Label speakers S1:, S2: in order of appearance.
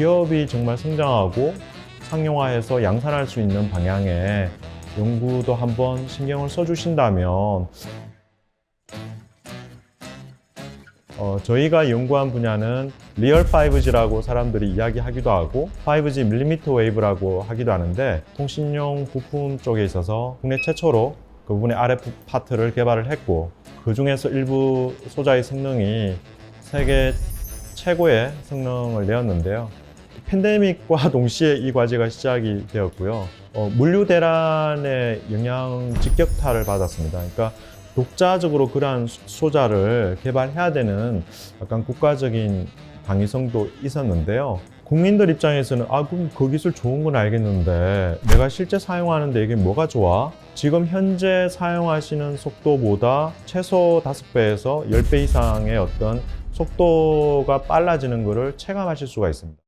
S1: 기업이 정말 성장하고 상용화해서 양산할 수 있는 방향에 연구도 한번 신경을 써주신다면 어, 저희가 연구한 분야는 리얼 5G라고 사람들이 이야기하기도 하고 5G 밀리미터 웨이브라고 하기도 하는데 통신용 부품 쪽에 있어서 국내 최초로 그 부분의 RF 파트를 개발을 했고 그 중에서 일부 소자의 성능이 세계 최고의 성능을 내었는데요. 팬데믹과 동시에 이 과제가 시작이 되었고요. 어, 물류 대란의 영향 직격타를 받았습니다. 그러니까 독자적으로 그러한 소- 소자를 개발해야 되는 약간 국가적인 당위성도 있었는데요. 국민들 입장에서는 아 그럼 그 기술 좋은 건 알겠는데 내가 실제 사용하는데 이게 뭐가 좋아? 지금 현재 사용하시는 속도보다 최소 5배에서 10배 이상의 어떤 속도가 빨라지는 것을 체감하실 수가 있습니다.